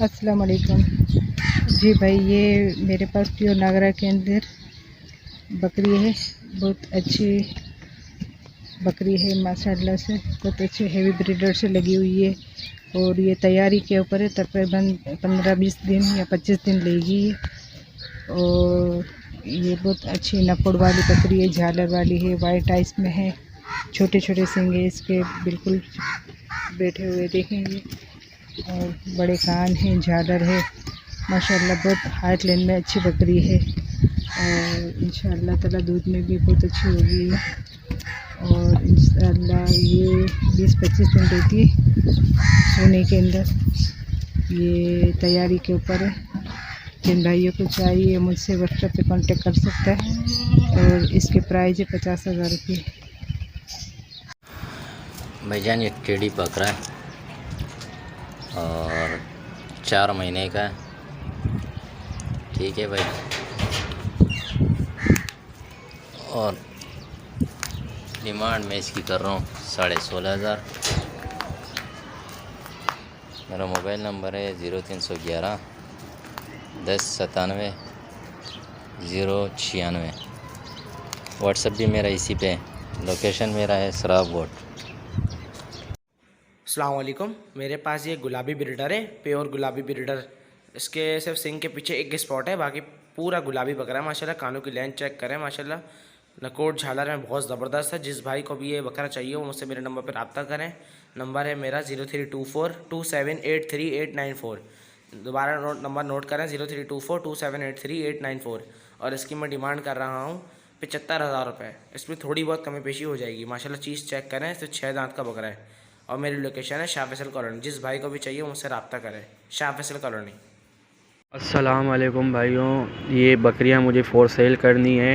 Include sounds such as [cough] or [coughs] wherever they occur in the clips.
अस्सलाम वालेकुम जी भाई, ये मेरे पास प्योर नागरा के अंदर बकरी है। बहुत अच्छी बकरी है, माशाल्लाह से। बहुत अच्छी हेवी ब्रीडर से लगी हुई है। और ये तैयारी के ऊपर है, तकरीबन पंद्रह बीस दिन या पच्चीस दिन लेगी और ये बहुत अच्छी नपड़ वाली बकरी है, झालर वाली है वाइट आइस में है। छोटे छोटे सिंगे इसके बिल्कुल बैठे हुए देखेंगे। और बड़े कान हैं, झालर है। माशाल्लाह, बहुत हाइट लाइन में अच्छी बकरी है। और इंशाल्लाह ताला दूध में भी बहुत अच्छी होगी। और इंशाल्लाह ये बीस पच्चीस दिन देती सोने के अंदर ये तैयारी के ऊपर है। जिन भाइयों को चाहिए, मुझसे व्हाट्सएप पे कांटेक्ट कर सकता है। और इसके प्राइस है पचास हज़ार रुपये। भाईजान, ये टेडी बकरा है। और चार महीने का ठीक है भाई। और डिमांड मैं इसकी कर रहा हूँ साढ़े सोलह हज़ार। मेरा मोबाइल नंबर है ज़ीरो तीन सौ ग्यारह, दस सतानवे, ज़ीरो छियानवे। व्हाट्सएप भी मेरा इसी पे लोकेशन मेरा है शराब वोट वालेकुम। मेरे पास ये गुलाबी ब्रीडर है, प्योर गुलाबी ब्रिडर इसके सिर्फ़ सिंग के पीछे एक स्पॉट है, बाकी पूरा गुलाबी बकरा है, माशाल्लाह। कानों की लेंथ चेक करें, माशाल्लाह। नकोट झालर में बहुत ज़बरदस्त है। जिस भाई को भी ये बकरा चाहिए वो मुझसे मेरे नंबर पर रब्ता करें। नंबर है मेरा zero three two four two seven eight three eight nine four. दोबारा नोट, नंबर नोट करें, zero three two four two seven eight three eight nine four. और इसकी मैं डिमांड कर रहा हूँ पचहत्तर हज़ार रुपये इसमें थोड़ी बहुत कमी पेशी हो जाएगी। माशाल्लाह, चीज़ चेक करें तो छः दांत का बकरा है। और मेरी लोकेशन है शाह फैसल कॉलोनी। जिस भाई को भी चाहिए मुझसे रब्ता करें। शाह फैसल कॉलोनी। अस्सलाम वालेकुम भाइयों, ये बकरियाँ मुझे फ़ोर सेल करनी है।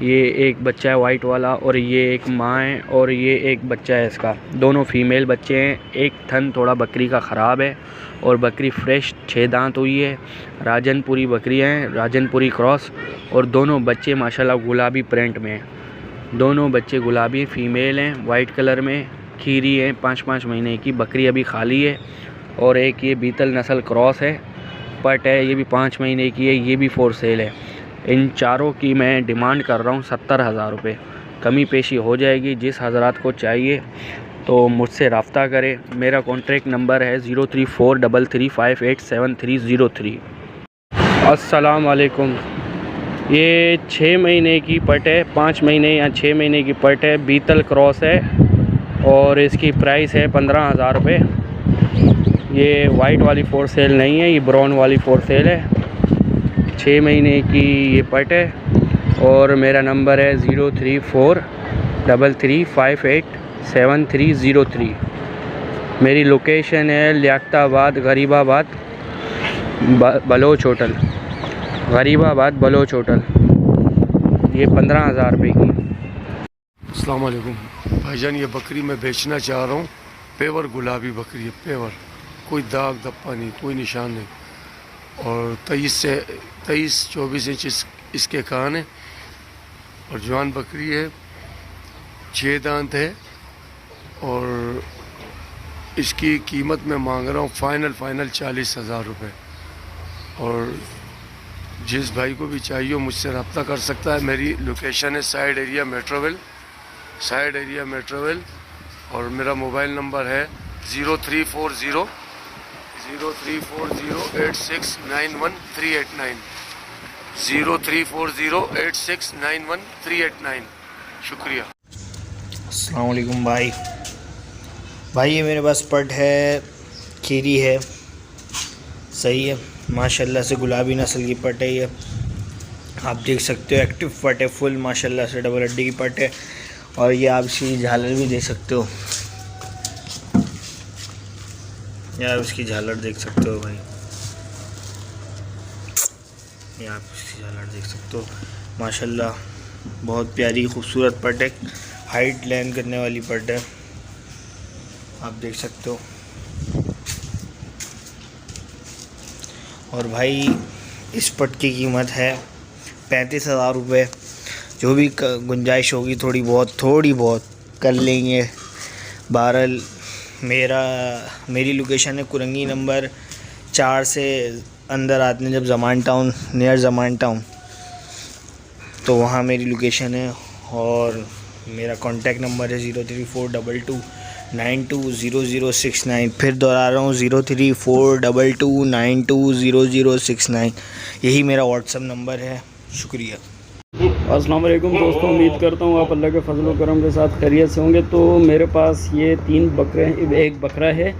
ये एक बच्चा है वाइट वाला और ये एक माँ है और ये एक बच्चा है इसका। दोनों फीमेल बच्चे हैं। एक थन थोड़ा बकरी का ख़राब है और बकरी फ्रेश छः दांत हुई है। राजनपुरी बकरियाँ हैं, राजनपुरी क्रॉस और दोनों बच्चे माशाल्लाह गुलाबी प्रिंट में हैं। दोनों बच्चे गुलाबी फीमेल हैं वाइट कलर में। खीरी है, पाँच पाँच महीने की, बकरी अभी खाली है और एक ये बीतल नस्ल क्रॉस है, पट है, ये भी पाँच महीने की है, ये भी फोर सेल है। इन चारों की मैं डिमांड कर रहा हूँ सत्तर हज़ार रुपये। कमी पेशी हो जाएगी, जिस हजरात को चाहिए तो मुझसे रबता करें। मेरा कॉन्ट्रैक्ट नंबर है zero three four double three five eight seven three zero three. अस्सलाम वालेकुम। ये छः महीने की पट है, पाँच महीने या छः महीने की पट है, बीतल क्रॉस है। और इसकी प्राइस है पंद्रह हज़ार रुपये ये वाइट वाली फोर सेल नहीं है, ये ब्राउन वाली फोर सेल है। छः महीने की ये पट है और मेरा नंबर है zero three four double three five eight seven three zero three मेरी लोकेशन है लियाकताबाद, गरीबाबाद बलोच होटल। गरीबाबाद, बलोच होटल। ये पंद्रह हज़ार रुपये की। वालेकुम। भाईजान ये बकरी मैं बेचना चाह रहा हूँ। पेवर गुलाबी बकरी है पेवर। कोई दाग धब्बा नहीं कोई निशान नहीं। और तेईस से तेईस चौबीस इंच इस, इसके कान है। और जवान बकरी है छः दांत है। और इसकी कीमत मैं मांग रहा हूँ फाइनल फाइनल चालीस हज़ार रुपये और जिस भाई को भी चाहिए मुझसे रब्ता कर सकता है। मेरी लोकेशन है side area Metroville. Side area Metroville और मेरा मोबाइल नंबर है zero three four zero zero three four zero eight six nine one three eight nine. Zero three four zero eight six nine one three eight nine. शुक्रिया। अस्सलाम भाई। भाई, ये मेरे पास पट है, खीरी है। सही है। माशाल्लाह से गुलाबी नस्ल की पट है ये। आप देख सकते हो, एक्टिव पट है, फुल माशाल्लाह से, डबल हड्डी की पट है। और ये आप इसकी झालर भी देख सकते हो। ये आप इसकी झालर देख सकते हो भाई। ये आप इसकी झालर देख सकते हो। माशाल्लाह, बहुत प्यारी, खूबसूरत पट है। हाइट लैन करने वाली पट है। आप देख सकते हो। और भाई, इस पट की कीमत है पैंतीस हज़ार रुपये जो भी गुंजाइश होगी थोड़ी बहुत थोड़ी बहुत कर लेंगे। बहरहाल मेरा, मेरी लोकेशन है कुरंगी नंबर चार से अंदर आते हैं जब Zaman town near Zaman town तो वहाँ मेरी लोकेशन है और मेरा कॉन्टैक्ट नंबर है zero three four double two nine two zero zero six nine फिर दोहरा रहा हूँ zero three four double two nine two zero zero six nine यही मेरा व्हाट्सअप नंबर है। शुक्रिया। अस्सलाम वालेकुम दोस्तों, उम्मीद करता हूँ आप अल्लाह के फजल करम के साथ खैरियत से होंगे। तो मेरे पास ये तीन बकरे एक बकरा है,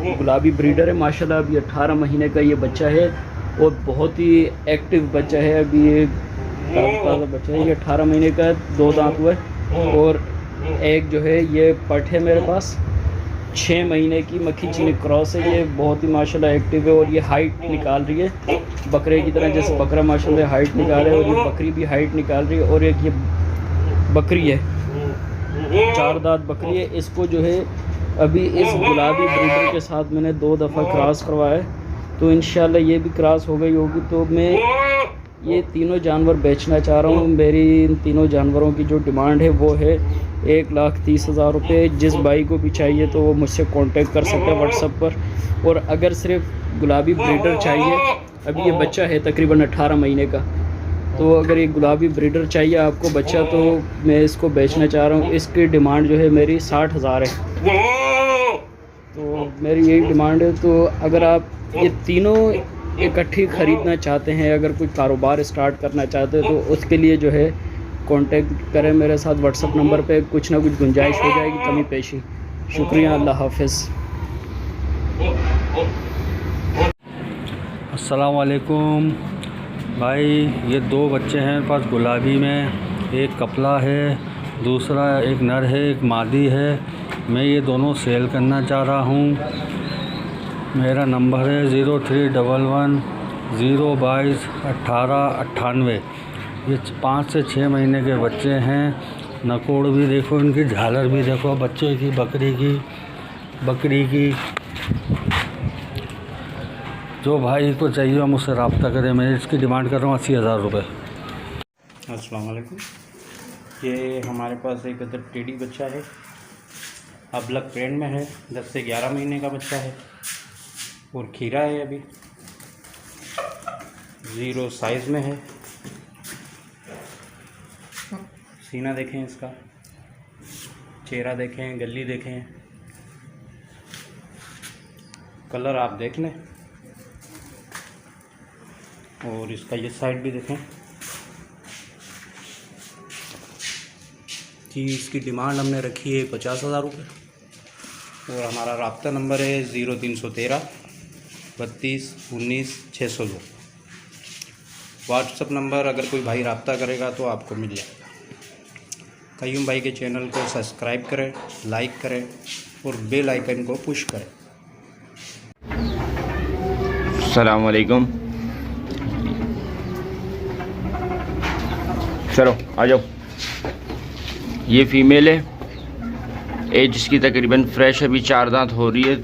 गुलाबी ब्रीडर है, माशाल्लाह अभी 18 महीने का ये बच्चा है और बहुत ही एक्टिव बच्चा है। अभी ये ताज़ा बच्चा है, ये 18 महीने का दो दांत हुआ है और एक जो है, ये पट है मेरे पास। छः महीने की मक्खी चीनी क्रॉस है, ये बहुत ही माशाल्लाह एक्टिव है और ये हाइट निकाल रही है। बकरे की तरह जैसे बकरा माशाल्लाह हाइट निकाल रहा है और ये बकरी भी हाइट निकाल रही है और एक ये बकरी है, चार दांत बकरी है। इसको जो है, अभी इस गुलाबी ब्रीडर के साथ मैंने दो दफ़ा क्रॉस करवाया है। तो इन ये भी क्रॉस हो गई होगी। तो मैं ये तीनों जानवर बेचना चाह रहा हूँ। मेरी इन तीनों जानवरों की जो डिमांड है, वो है एक लाख तीस हज़ार रुपये जिस भाई को भी चाहिए तो वो मुझसे कांटेक्ट कर सकते हैं व्हाट्सअप पर। और अगर सिर्फ़ गुलाबी ब्रीडर चाहिए, अभी ये बच्चा है तकरीबन अट्ठारह महीने का। तो अगर ये गुलाबी ब्रीडर चाहिए आपको बच्चा तो मैं इसको बेचना चाह रहा हूँ। इसकी डिमांड जो है मेरी साठ हज़ार है। तो मेरी यही डिमांड है। तो अगर आप ये तीनों इकट्ठी ख़रीदना चाहते हैं, अगर कोई कारोबार स्टार्ट करना चाहते हैं तो उसके लिए जो है कांटेक्ट करें मेरे साथ व्हाट्सअप नंबर पे, कुछ ना कुछ गुंजाइश हो जाएगी, कमी पेशी। शुक्रिया, अल्लाह हाफिज़। अस्सलाम वालेकुम भाई, ये दो बच्चे हैं पास गुलाबी में। एक कपला है, दूसरा एक नर है, एक मादी है। मैं ये दोनों सेल करना चाह रहा हूँ। मेरा नंबर है zero three double one zero बाईस अट्ठारह अट्ठानवे। ये पाँच से छः महीने के बच्चे हैं। नकोड़ भी देखो, इनकी झालर भी देखो, बच्चे की, बकरी की बकरी की। जो भाई को चाहिए, हम उससे रबता करें। मैं इसकी डिमांड कर रहा हूँ अस्सी हज़ार रुपये अस्सलाम वालेकुम ये हमारे पास एक अदर टेडी बच्चा है। अब लग ट्रेंड में है। दस से ग्यारह महीने का बच्चा है। और खीरा है अभी। ज़ीरो साइज़ में है। सीना देखें इसका। चेहरा देखें, गली देखें। कलर आप देख लें। और इसका ये साइड भी देखें। जी इसकी डिमांड हमने रखी है पचास हज़ार रुपये। और हमारा रबता नंबर है ज़ीरो तीन सौ तेरह, बत्तीस, उन्नीस, छः सौ दो। व्हाट्सअप नंबर अगर कोई भाई रबता करेगा तो आपको मिल जाएगा। कयूम भाई के चैनल को सब्सक्राइब करें, लाइक करें और बेल आइकन को पुश करें। सलामकुम चलो, आ जाओ। ये फीमेल है। एज इसकी तकरीबन फ्रेश अभी चार दांत हो रही है।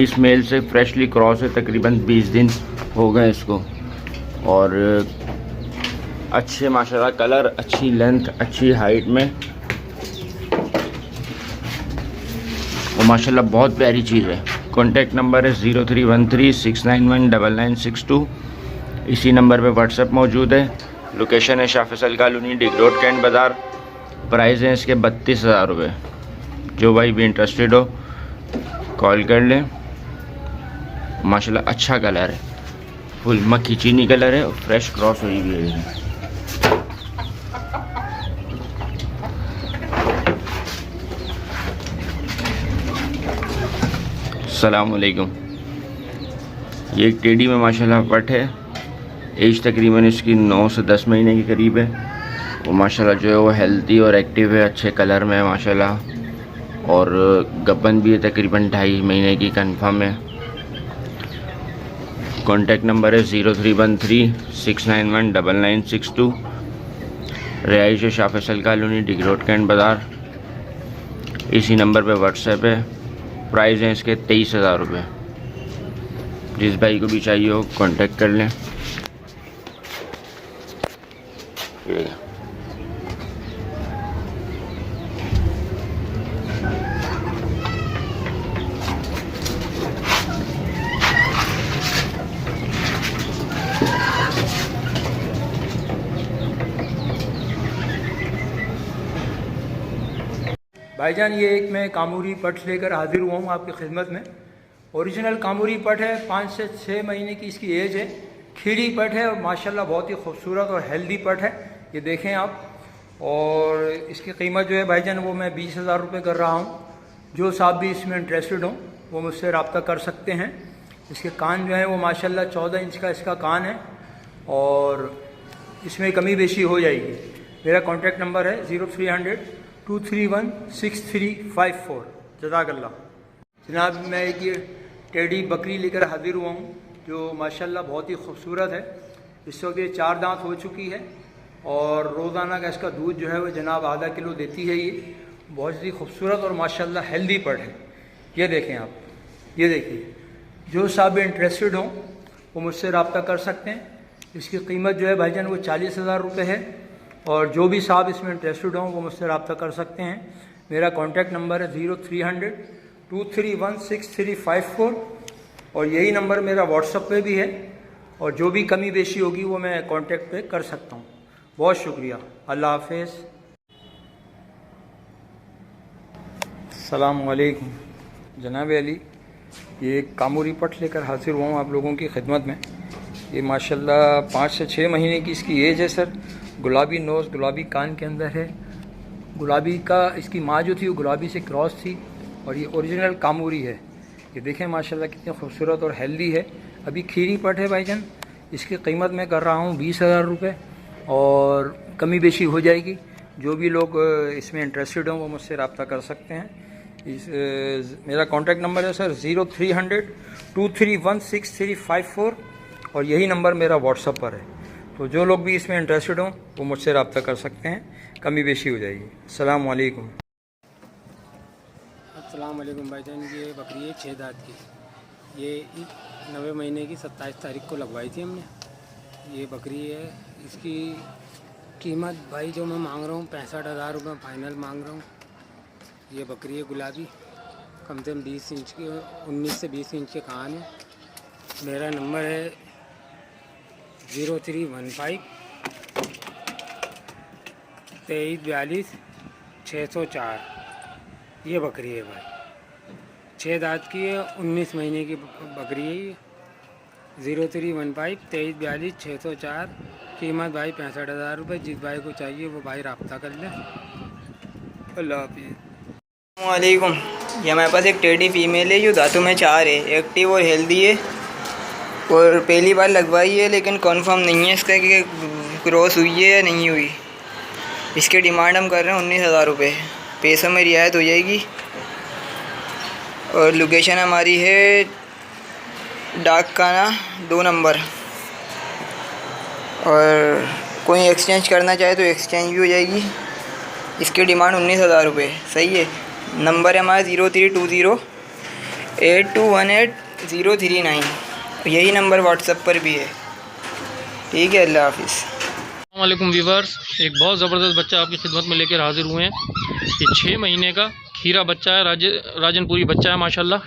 इस मेल से फ्रेशली क्रॉस है, तकरीबन 20 दिन हो गए इसको। और अच्छे, माशाल्लाह, कलर अच्छी, लेंथ अच्छी, हाइट में। और माशाल्लाह, बहुत प्यारी चीज़ है। कॉन्टैक्ट नंबर है zero three one three six nine one double nine six two. इसी नंबर पे व्हाट्सएप मौजूद है। लोकेशन है Shah Faisal colony, Drigh road, cantt बाज़ार। प्राइस है इसके बत्तीस हज़ार रुपये जो भाई भी इंटरेस्टेड हो, कॉल कर लें। माशाल्लाह अच्छा कलर है। फुल मक्खी चीनी कलर है और फ्रेश क्रॉस हुई भी है। सलामकुम ये एक टेडी में माशाल्लाह पट है। एज तकरीबन इसकी नौ से दस महीने के करीब है। वो माशाल्लाह जो है वो हेल्दी और एक्टिव है, अच्छे कलर में है माशाल्लाह। और गबन भी है, तकरीबन ढाई महीने की कंफर्म है। कॉन्टैक्ट नंबर है zero three one three six nine one double nine six two रिहाइश Shah Faisal colony Drigh road cantt बाज़ार। इसी नंबर पे व्हाट्सएप है। प्राइस हैं इसके तेईस हज़ार रुपये जिस भाई को भी चाहिए हो कांटेक्ट कर लें। भाईजान, ये एक मैं कामूरी पट लेकर हाजिर हुआ हूँ आपकी खिदमत में। ओरिजिनल कामूरी पट है, पाँच से छः महीने की इसकी एज है। खीरी पट है और माशाल्लाह बहुत ही खूबसूरत और हेल्दी पट है, ये देखें आप। और इसकी कीमत जो है भाईजान, वो मैं बीस हज़ार रुपये कर रहा हूँ। जो साहब भी इसमें इंटरेस्टेड हों, वो मुझसे रबता कर सकते हैं। इसके कान जो है, वो माशाल्लाह चौदह इंच का इसका कान है और इसमें कमी बेशी हो जाएगी। मेरा कॉन्टैक्ट नंबर है zero three hundred two three one six three five four जजाकल्ला। जनाब, मैं एक ये टेडी बकरी लेकर हाजिर हुआ हूँ, जो माशाल्लाह बहुत ही खूबसूरत है। इस वक्त ये चार दांत हो चुकी है और रोज़ाना का इसका दूध जो है वो जनाब आधा किलो देती है ये। बहुत ही खूबसूरत और माशाल्लाह हेल्दी पड़ है। ये देखें आप, ये देखिए। जो साहब इंटरेस्टेड हों, वो मुझसे रबता कर सकते हैं। इसकी कीमत जो है भाईजान वो चालीस हज़ार रुपये है। और जो भी साहब इसमें इंटरेस्टेड हों, वो मुझसे रबता कर सकते हैं। मेरा कॉन्टैक्ट नंबर है zero three hundred two three one six three five four और यही नंबर मेरा व्हाट्सअप पे भी है और जो भी कमी बेशी होगी, वो मैं कांटेक्ट पे कर सकता हूँ। बहुत शुक्रिया। अल्लाह हाफिज़। सलामकुम जनाब अली, ये कामूरी पट लेकर हाजिर हुआ हूँ आप लोगों की खिदमत में। ये माशाल्लाह पाँच से छः महीने की इसकी एज है, सर। गुलाबी नोज़, गुलाबी कान के अंदर है। गुलाबी का, इसकी माँ जो थी, वो गुलाबी से क्रॉस थी और ये ओरिजिनल कामूरी है। ये देखें, माशाल्लाह कितनी खूबसूरत और हेल्दी है। अभी खीरी पट है भाईजान। इसकी कीमत मैं कर रहा हूँ बीस हज़ार रुपये और कमी बेशी हो जाएगी। जो भी लोग इसमें इंटरेस्टेड हों, वो मुझसे रबता कर सकते हैं। इस मेरा कॉन्टैक्ट नंबर है sir zero three hundred two three one six three five four और यही नंबर मेरा व्हाट्सअप पर है। तो जो लोग भी इसमें इंटरेस्टेड हों, वो मुझसे रबता कर सकते हैं। कमी बेशी हो जाएगी। अल्लाम अस्सलाम भाईजान, ये बकरी है छः दाँत की। ये नवे महीने की सत्ताईस तारीख को लगवाई थी हमने। ये बकरी है, इसकी कीमत भाई जो मैं मांग रहा हूँ, पैंसठ हज़ार रुपये फाइनल मांग रहा हूँ। ये बकरी है गुलाबी। कम से कम बीस इंच के, उन्नीस से बीस इंच के कान है। मेरा नंबर है ज़ीरो थ्री वन फाइव, तेईस बयालीस छः सौ चार। ये बकरी है भाई। छः दाँत की है, उन्नीस महीने की बकरी है ये। ज़ीरो थ्री वन फाइव, तेईस बयालीस छः सौ चार। कीमत भाई पैंसठ हज़ार रुपये जिस भाई को चाहिए, वो भाई रबता कर लें। अल्लाह हाफिज़। वालेकुम ये हमारे पास एक टेडी फीमेल है जो दांतों में चार है। एक्टिव और हेल्दी है। और पहली बार लगवाई है, लेकिन कंफर्म नहीं है इसका कि क्रॉस हुई है या नहीं हुई। इसकी डिमांड हम कर रहे हैं उन्नीस हज़ार रुपये पैसों में रियायत हो जाएगी। और लोकेशन हमारी है डाक खाना दो नंबर। और कोई एक्सचेंज करना चाहे तो एक्सचेंज भी हो जाएगी। इसकी डिमांड उन्नीस हज़ार रुपये सही है। नंबर है हमारा zero three two zero eight two one eight zero three nine यही नंबर व्हाट्सएप पर भी है। ठीक है अल्लाह हाफिज़। अल्लाम वीवर्स एक बहुत ज़बरदस्त बच्चा आपकी खिदमत में लेकर हाज़िर हुए हैं। ये छः महीने का खीरा बच्चा है राज राजनपुरी बच्चा है माशाल्लाह।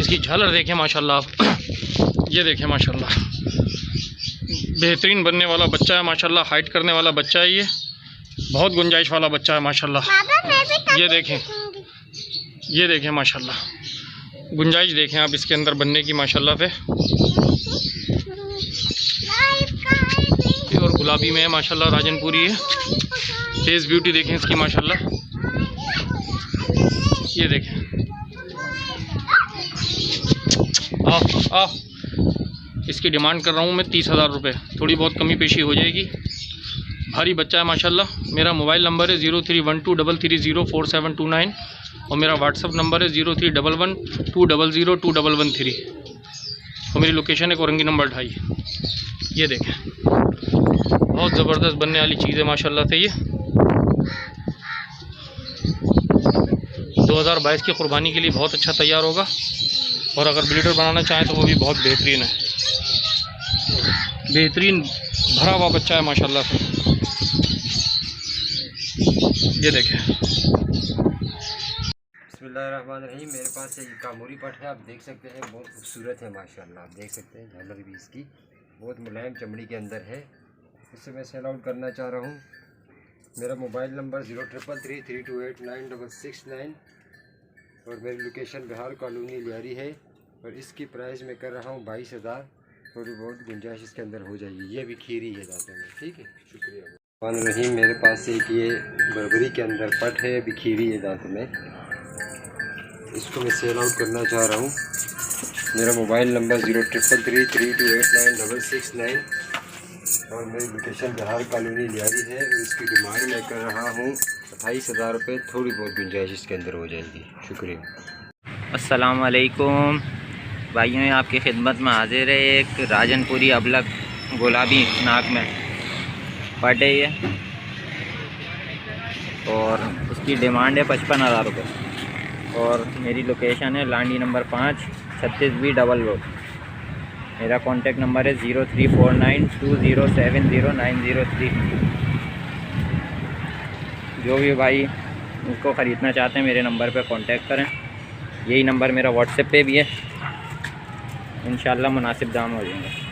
इसकी झालर देखें माशाल्लाह। आप [coughs] ये देखें माशाल्लाह। बेहतरीन बनने वाला बच्चा है माशाल्लाह। हाइट करने वाला बच्चा है ये। बहुत गुंजाइश वाला बच्चा है माशाल्लाह। ये देखें। ये देखें माशाल्लाह। गुंजाइश देखें आप इसके अंदर बनने की, माशाल्लाह पे और गुलाबी में है, माशाल्लाह, राजनपुरी है। फेस ब्यूटी देखें इसकी, माशाल्लाह। ये देखें। आ आ इसकी डिमांड कर रहा हूँ मैं तीस हज़ार रुपये थोड़ी बहुत कमी पेशी हो जाएगी। भारी बच्चा है, माशाल्लाह। मेरा मोबाइल नंबर है zero three one two double three zero four seven two nine और मेरा व्हाट्सअप नंबर है zero three double one two double zero two double one three. और मेरी लोकेशन है कोरंगी नंबर ढाई। ये देखें। बहुत ज़बरदस्त बनने वाली चीज़ है, माशाल्लाह से ये। 2022 की क़ुरबानी के लिए बहुत अच्छा तैयार होगा। और अगर ब्लीडर बनाना चाहें तो वो भी बहुत बेहतरीन है। बेहतरीन भरा हुआ बच्चा है, माशाल्लाह से। ये देखें। रही मेरे पास एक कामूरी पट है, आप देख सकते हैं, बहुत खूबसूरत है, माशाल्लाह, आप देख सकते हैं झालर भी इसकी, बहुत मुलायम चमड़ी के अंदर है। इससे मैं सेल आउट करना चाह रहा हूँ। मेरा mobile number zero triple three three two eight, nine double six nine, और मेरी लोकेशन बिहार कॉलोनी लियारी है, और इसकी प्राइस मैं कर रहा हूँ बाईस हज़ार, थोड़ी बहुत गुंजाइश इसके अंदर हो जाएगी, ये भी खीरी है दांतों में, ठीक है, शुक्रिया। रही मेरे पास एक ये बर्बरी के अंदर पट है अभी खीरी है दांत में। इसको मैं सेल आउट करना चाह रहा हूँ। मेरा mobile number zero triple three three two eight nine double six nine और मेरी लोकेशन बिहार कॉलोनी लियारी है। और इसकी डिमांड मैं कर रहा हूँ अट्ठाईस हज़ार रुपये थोड़ी बहुत गुंजाइश इसके अंदर हो जाएगी। शुक्रिया। अस्सलाम वालेकुम भाइयों आपकी खिदमत में हाजिर है एक राजनपुरी अबलग गुलाबी नाक में। पटे ये। और उसकी डिमांड है पचपन हज़ार रुपये। और मेरी लोकेशन है लांडी नंबर पाँच, छत्तीस बी डबल रोड। मेरा कॉन्टेक्ट नंबर है zero three four nine two zero seven zero nine zero three. जो भी भाई उसको ख़रीदना चाहते हैं, मेरे नंबर पर कांटेक्ट करें। यही नंबर मेरा व्हाट्सएप पे भी है। इन मुनासिब दाम हो जाएँगे।